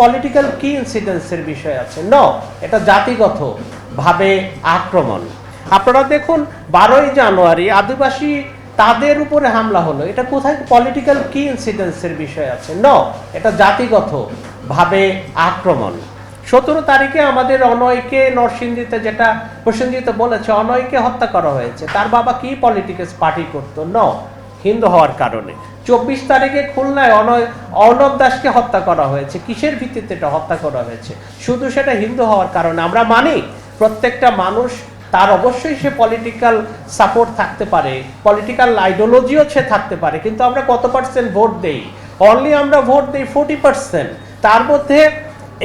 Political কি ইনসিডেন্সের বিষয় আছে। ন এটা জাতিগত ভাবে আক্রমণ। আপনারা দেখুন, বারোই জানুয়ারি আদিবাসী তাদের উপরে হামলা হলো। এটা কোথায়? পলিটিক্যাল কি ইনসিডেন্সের বিষয় আছে। ন এটা জাতিগত ভাবে আক্রমণ। সতেরো তারিখে আমাদের অনয়কে নরসিংদীতে যেটা প্রসেনজিৎ বলেছে অনয়কে হত্যা করা হয়েছে। তার বাবা কি পলিটিক্যাল পার্টি করতো? ন হিন্দু হওয়ার কারণে। চব্বিশ তারিখে খুলনায় অর্ণব দাসকে হত্যা করা হয়েছে। কিসের ভিত্তিতে এটা হত্যা করা হয়েছে? শুধু সেটা হিন্দু হওয়ার কারণে। আমরা মানি, প্রত্যেকটা মানুষ, তার অবশ্যই সে পলিটিক্যাল সাপোর্ট থাকতে পারে পলিটিক্যাল আইডিওলজিও সে থাকতে পারে, কিন্তু আমরা কত পার্সেন্ট ভোট দেই? অনলি আমরা ভোট দেই ফোর্টি পার্সেন্ট তার মধ্যে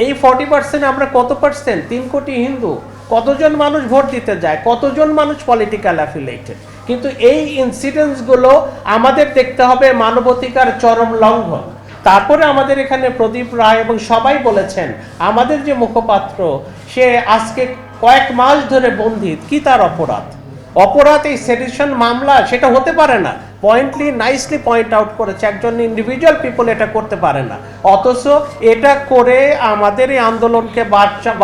এই ফর্টি পার্সেন্ট আমরা কত পার্সেন্ট তিন কোটি হিন্দু। কতজন মানুষ ভোট দিতে যায়? কতজন মানুষ পলিটিক্যাল অ্যাফিলেটেড কিন্তু এই ইনসিডেন্টসগুলো আমাদের দেখতে হবে মানবাধিকার চরম লঙ্ঘন। তারপরে আমাদের এখানে প্রদীপ রায় এবং সবাই বলেছেন, আমাদের যে মুখপাত্র, সে আজকে কয়েক মাস ধরে বন্দি, কি তার অপরাধ? অপরাধ এই সেডিশন মামলা, সেটা হতে পারে না। পয়েন্টলি নাইসলি পয়েন্ট আউট করেছে একজন ইন্ডিভিজুয়াল পিপল এটা করতে পারে না। অথচ এটা করে আমাদের এই আন্দোলনকে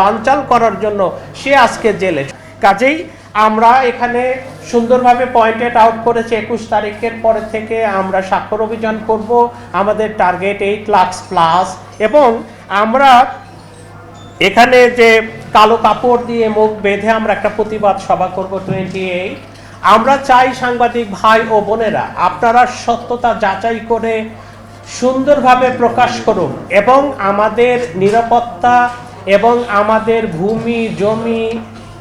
বানচাল করার জন্য সে আজকে জেলে। কাজেই আমরা এখানে সুন্দরভাবে পয়েন্টেড আউট করেছে একুশ তারিখের পরে থেকে আমরা স্বাক্ষর অভিযান করব, আমাদের টার্গেট এইট লাক্স প্লাস এবং আমরা এখানে যে কালো কাপড় দিয়ে মুখ বেঁধে আমরা একটা প্রতিবাদ সভা করব টোয়েন্টি এইট আমরা চাই সাংবাদিক ভাই ও বোনেরা, আপনারা সত্যতা যাচাই করে সুন্দরভাবে প্রকাশ করুন এবং আমাদের নিরাপত্তা এবং আমাদের ভূমি, জমি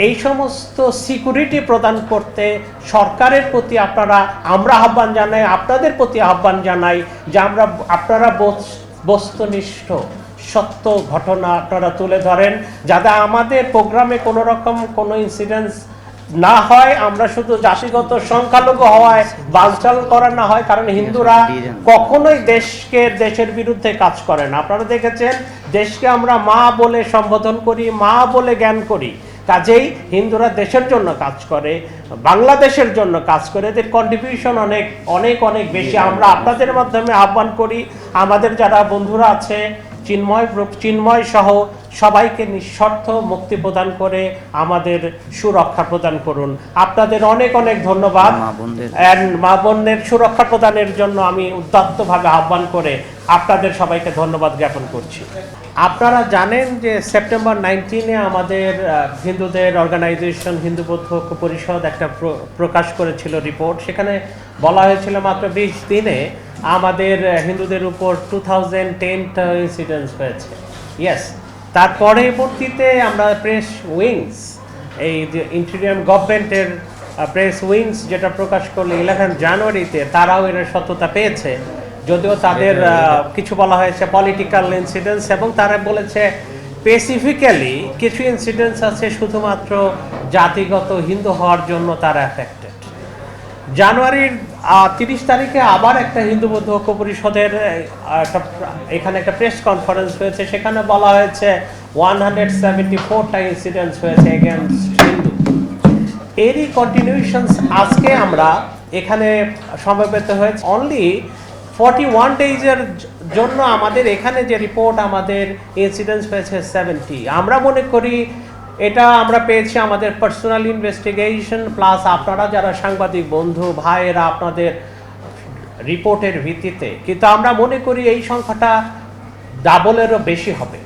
এই সমস্ত সিকিউরিটি প্রদান করতে সরকারের প্রতি আপনারা আমরা আহ্বান জানাই আপনাদের প্রতি আহ্বান জানাই যে আমরা আপনারা বস- বস্তুনিষ্ঠ সত্য ঘটনা আপনারা তুলে ধরেন। যাতে আমাদের প্রোগ্রামে কোনো রকম কোনো ইনসিডেন্স না হয় আমরা শুধু জাতিগত সংখ্যালঘু হওয়ায় বালচাল করা না হয় কারণ হিন্দুরা কখনোই দেশকে দেশের বিরুদ্ধে কাজ করে না। আপনারা দেখেছেন দেশকে আমরা মা বলে সম্বোধন করি মা বলে জ্ঞান করি। কাজেই হিন্দুরা দেশের জন্য কাজ করে বাংলাদেশের জন্য কাজ করে। এদের কন্ট্রিবিউশন অনেক অনেক অনেক বেশি। আমরা আপনাদের মাধ্যমে আহ্বান করি আমাদের যারা বন্ধুরা আছে চিন্ময় চিন্ময় সহ সবাইকে নিঃস্বার্থ মুক্তি প্রদান করে আমাদের সুরক্ষা প্রদান করুন। আপনাদের অনেক অনেক ধন্যবাদ। মা বোনদের। সুরক্ষা প্রদানের জন্য আমি উদ্যত্তভাবে আহ্বান করে আপনাদের সবাইকে ধন্যবাদ জ্ঞাপন করছি। আপনারা জানেন যে সেপ্টেম্বর নাইনটিনে আমাদের হিন্দুদের অর্গানাইজেশন হিন্দু বৌদ্ধ পরিষদ একটা প্র- প্রকাশ করেছিল রিপোর্ট সেখানে বলা হয়েছিল মাত্র বিশ দিনে আমাদের হিন্দুদের উপর টু থাউজেন্ড টেনটা ইনসিডেন্স হয়েছে। ইয়েস তার পরবর্তীতে আমরা প্রেস উইংস এই যে ইন্টেরিয়াম গভর্নমেন্টের প্রেস উইংস যেটা প্রকাশ করল ইলেভেন জানুয়ারিতে তারাও এর সত্যতা পেয়েছে। যদিও তাদের কিছু বলা হয়েছে পলিটিক্যাল ইনসিডেন্স এবং তারা বলেছে স্পেসিফিক্যালি কিছু ইনসিডেন্টস আছে শুধুমাত্র জাতিগত হিন্দু হওয়ার জন্য তারা এফেক্টেড জানুয়ারির তিরিশ তারিখে আবার একটা হিন্দু বৌদ্ধ ঐক্য পরিষদের একটা এখানে একটা প্রেস কনফারেন্স হয়েছে। সেখানে বলা হয়েছে ওয়ান হান্ড্রেড সেভেন্টি ফোরটা ইনসিডেন্টস হয়েছে এগেনস্ট হিন্দু। এরই কন্টিনিউশনস আজকে আমরা এখানে সমবেত হয়েছে। অনলি ফর্টি ওয়ান ডেজের জন্য আমাদের এখানে যে রিপোর্ট আমাদের ইনসিডেন্টস হয়েছে সেভেন্টি আমরা মনে করি এটা আমরা পেয়েছি আমাদের পার্সোনাল ইনভেস্টিগেশন প্লাস আপনারা যারা সাংবাদিক, বন্ধু, ভাইয়েরা আপনাদের রিপোর্টের ভিত্তিতে। কিন্তু আমরা মনে করি এই সংখ্যাটা ডাবলেরও বেশি হবে।